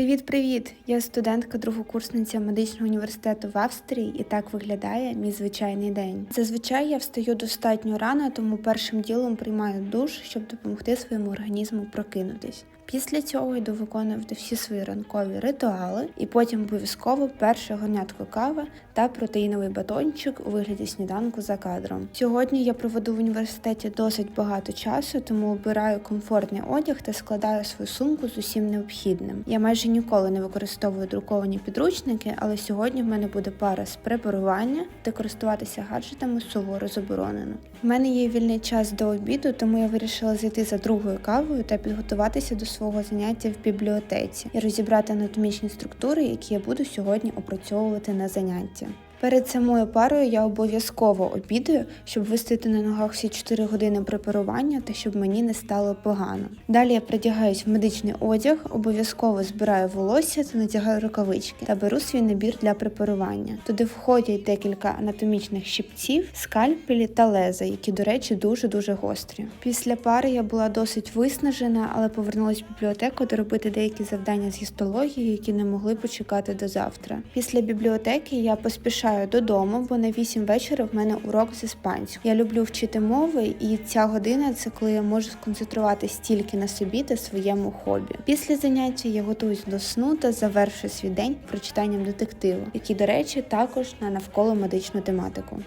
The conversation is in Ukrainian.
Привіт-привіт! Я студентка другокурсниця медичного університету в Австрії, і так виглядає мій звичайний день. Зазвичай я встаю достатньо рано, тому першим ділом приймаю душ, щоб допомогти своєму організму прокинутись. Після цього йду виконувати всі свої ранкові ритуали, і потім обов'язково перше горнятко кави та протеїновий батончик у вигляді сніданку за кадром. Сьогодні я проведу в університеті досить багато часу, тому обираю комфортний одяг та складаю свою сумку з усім необхідним. Я майже ніколи не використовую друковані підручники, але сьогодні в мене буде пара з препарування, де користуватися гаджетами суворо заборонено. У мене є вільний час до обіду, тому я вирішила зайти за другою кавою та підготуватися до свого заняття в бібліотеці і розібрати анатомічні структури, які я буду сьогодні опрацьовувати на занятті. Перед самою парою я обов'язково обідаю, щоб вистояти на ногах всі 4 години препарування та щоб мені не стало погано. Далі я придягаюсь в медичний одяг, обов'язково збираю волосся та надягаю рукавички та беру свій набір для препарування. Туди входять декілька анатомічних щипців, скальпелі та леза, які, до речі, дуже дуже гострі. Після пари я була досить виснажена, але повернулася в бібліотеку доробити деякі завдання з гістології, які не могли почекати до завтра. Після бібліотеки я поспішаю додому, бо на 8 вечора в мене урок з іспанського. Я люблю вчити мови, і ця година це коли я можу сконцентруватись тільки на собі та своєму хобі. Після заняття я готуюсь до сну та завершую свій день прочитанням детективу, який, до речі, також на навколо медичну тематику.